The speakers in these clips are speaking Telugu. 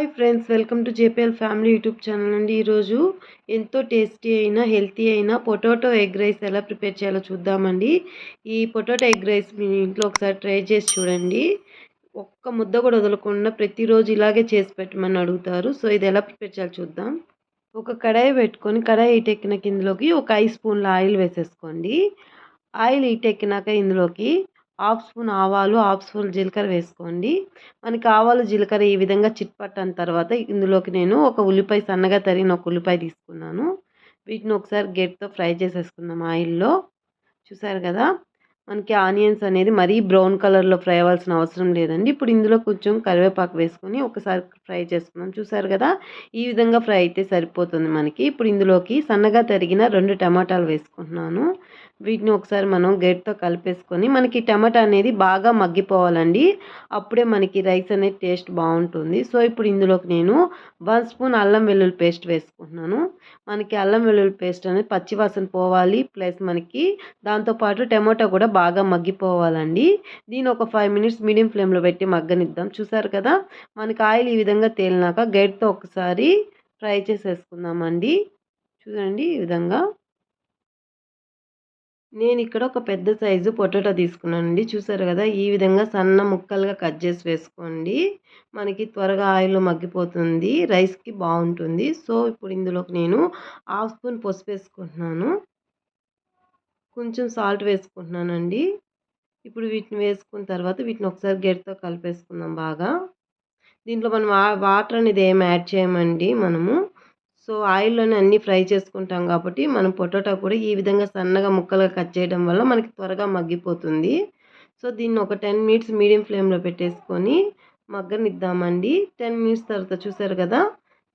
Hi friends welcome to JPL family YouTube channel అండి. ఈరోజు ఎంతో టేస్టీ అయినా హెల్తీ అయినా పొటాటో ఎగ్ రైస్ ఎలా ప్రిపేర్ చేయాలో చూద్దామండి. ఈ పొటాటో ఎగ్ రైస్ మీ ఇంట్లో ఒకసారి ట్రై చేసి చూడండి. ఒక్క ముద్ద కూడా వదలకుండా ప్రతిరోజు ఇలాగే చేసి పెట్టమని అడుగుతారు. సో ఇది ఎలా ప్రిపేర్ చేయాలో చూద్దాం. ఒక కడాయి పెట్టుకొని కడాయి ఈటెక్కిన కిందలోకి ఒక ఐదు స్పూన్ల ఆయిల్ వేసేసుకోండి. ఆయిల్ ఈటెక్కినాక ఇందులోకి హాఫ్ స్పూన్ ఆవాలు హాఫ్ స్పూన్ జీలకర్ర వేసుకోండి. మనకి ఆవాలు జీలకర్ర ఈ విధంగా చిట్పట్టని తర్వాత ఇందులోకి నేను ఒక ఉల్లిపాయ సన్నగా తరిగిన ఒక ఉల్లిపాయ తీసుకున్నాను. వీటిని ఒకసారి గెట్తో ఫ్రై చేసేసుకుందాం ఆయిల్లో. చూసారు కదా? మనకి ఆనియన్స్ అనేది మరీ బ్రౌన్ కలర్లో ఫ్రై అవ్వాల్సిన అవసరం లేదండి. ఇప్పుడు ఇందులో కొంచెం కరివేపాకు వేసుకొని ఒకసారి ఫ్రై చేసుకుందాం. చూసారు కదా? ఈ విధంగా ఫ్రై అయితే సరిపోతుంది మనకి. ఇప్పుడు ఇందులోకి సన్నగా తరిగిన రెండు టమాటాలు వేసుకుంటున్నాను. వీటిని ఒకసారి మనం గేట్తో కలిపేసుకొని మనకి టమాటా అనేది బాగా మగ్గిపోవాలండి. అప్పుడే మనకి రైస్ అనేది టేస్ట్ బాగుంటుంది. సో ఇప్పుడు ఇందులోకి నేను వన్ స్పూన్ అల్లం వెల్లుల్లి పేస్ట్ వేసుకుంటున్నాను. మనకి అల్లం వెల్లుల్లి పేస్ట్ అనేది పచ్చివాసన పోవాలి. ప్లస్ మనకి దాంతోపాటు టమాటా కూడా బాగా మగ్గిపోవాలండి. దీని ఒక ఫైవ్ మినిట్స్ మీడియం ఫ్లేమ్లో పెట్టి మగ్గనిద్దాం. చూసారు కదా? మనకి ఆయిల్ ఈ విధంగా తేలినాక గైడ్తో ఒకసారి ఫ్రై చేసేసుకుందామండి. చూడండి ఈ విధంగా. నేను ఇక్కడ ఒక పెద్ద సైజు పొటాటో తీసుకున్నానండి. చూసారు కదా? ఈ విధంగా సన్న ముక్కలుగా కట్ చేసి వేసుకోండి. మనకి త్వరగా ఆయిల్ మగ్గిపోతుంది. రైస్కి బాగుంటుంది. సో ఇప్పుడు ఇందులోకి నేను హాఫ్ స్పూన్ పసుపు వేసుకుంటున్నాను. కొంచెం సాల్ట్ వేసుకుంటున్నానండి. ఇప్పుడు వీటిని వేసుకున్న తర్వాత వీటిని ఒకసారి గెట్తో కలిపేసుకుందాం బాగా. దీంట్లో మనం వాటర్ అనేది ఏం యాడ్ చేయమండి మనము. సో ఆయిల్లోనే అన్నీ ఫ్రై చేసుకుంటాం కాబట్టి మనం పొటాటో కూడా ఈ విధంగా సన్నగా ముక్కలుగా కట్ చేయడం వల్ల మనకి త్వరగా మగ్గిపోతుంది. సో దీన్ని ఒక టెన్ మినిట్స్ మీడియం ఫ్లేమ్లో పెట్టేసుకొని మగ్గనిద్దామండి. టెన్ మినిట్స్ తర్వాత చూసారు కదా?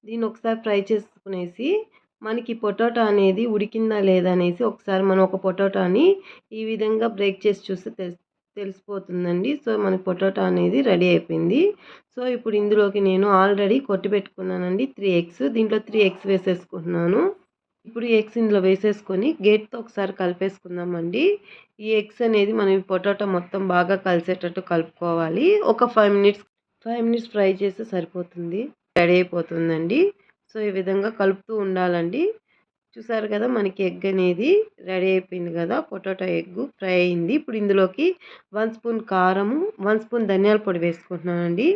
దీన్ని ఒకసారి ఫ్రై చేసుకునేసి మనకి పొటాటో అనేది ఉడికిందా లేదా అనేసి ఒకసారి మనం ఒక పొటాటోని ఈ విధంగా బ్రేక్ చేసి చూస్తే తెలిసిపోతుందండి. సో మనకి పొటాటో అనేది రెడీ అయిపోయింది. సో ఇప్పుడు ఇందులోకి నేను ఆల్రెడీ కొట్టి పెట్టుకున్నానండి త్రీ ఎగ్స్. దీంట్లో త్రీ ఎగ్స్ వేసేసుకుంటున్నాను. ఇప్పుడు ఎగ్స్ ఇందులో వేసేసుకొని గేట్తో ఒకసారి కలిపేసుకుందామండి. ఈ ఎగ్స్ అనేది మనం పొటాటో మొత్తం బాగా కలిసేటట్టు కలుపుకోవాలి. ఒక five minutes five minutes fry చేస్తే సరిపోతుంది. రెడీ అయిపోతుందండి. సో ఈ విధంగా కలుపుతూ ఉండాలండి. చూసారు కదా మనకి ఎగ్ అనేది రెడీ అయిపోయింది కదా పొటాటో ఎగ్ ఫ్రై అయింది. ఇప్పుడు ఇందులోకి వన్ స్పూన్ కారము వన్ స్పూన్ ధనియాల పొడి వేసుకుంటున్నానండి.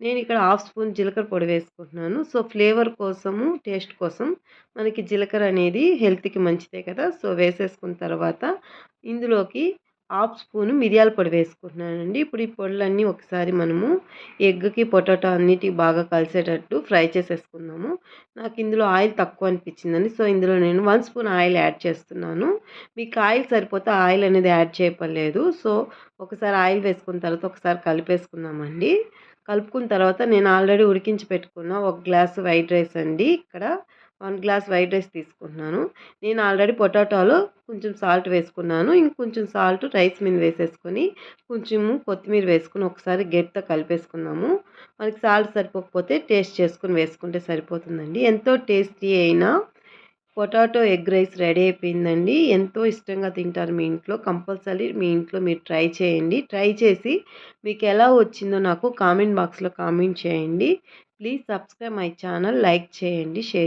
నేను ఇక్కడ హాఫ్ స్పూన్ జీలకర్ర పొడి వేసుకుంటున్నాను. సో ఫ్లేవర్ కోసము టేస్ట్ కోసం మనకి జీలకర్ర అనేది హెల్త్కి మంచిదే కదా. సో వేసేసుకున్న తర్వాత ఇందులోకి హాఫ్ స్పూను మిరియాల పొడి వేసుకుంటున్నానండి. ఇప్పుడు ఈ పొడులన్నీ ఒకసారి మనము ఎగ్కి పొటాటో అన్నిటికి బాగా కలిసేటట్టు ఫ్రై చేసేసుకుందాము. నాకు ఇందులో ఆయిల్ తక్కువ అనిపించిందండి. సో ఇందులో నేను వన్ స్పూన్ ఆయిల్ యాడ్ చేస్తున్నాను. మీకు ఆయిల్ సరిపోతే ఆయిల్ అనేది యాడ్ చేయపడలేదు సో ఒకసారి ఆయిల్ వేసుకున్న తర్వాత ఒకసారి కలిపేసుకుందామండి. కలుపుకున్న తర్వాత నేను ఆల్రెడీ ఉడికించి పెట్టుకున్న ఒక గ్లాస్ వైట్ రైస్ అండి. ఇక్కడ వన్ గ్లాస్ వైట్ రైస్ తీసుకుంటున్నాను. నేను ఆల్రెడీ పొటాటోలో కొంచెం సాల్ట్ వేసుకున్నాను. ఇంకొంచెం సాల్ట్ రైస్ మీద వేసేసుకొని కొంచెము కొత్తిమీర వేసుకుని ఒకసారి గట్టితో కలిపేసుకున్నాము మనకి సాల్ట్ సరిపోకపోతే టేస్ట్ చేసుకుని వేసుకుంటే సరిపోతుందండి. ఎంతో టేస్టీ అయినా పొటాటో ఎగ్ రైస్ రెడీ అయిపోయిందండి. ఎంతో ఇష్టంగా తింటారు మీ ఇంట్లో. కంపల్సరీ మీ ఇంట్లో మీరు ట్రై చేయండి. ట్రై చేసి మీకు ఎలా వచ్చిందో నాకు కామెంట్ బాక్స్లో కామెంట్ చేయండి. Please subscribe my channel. Like చేయండి షేర్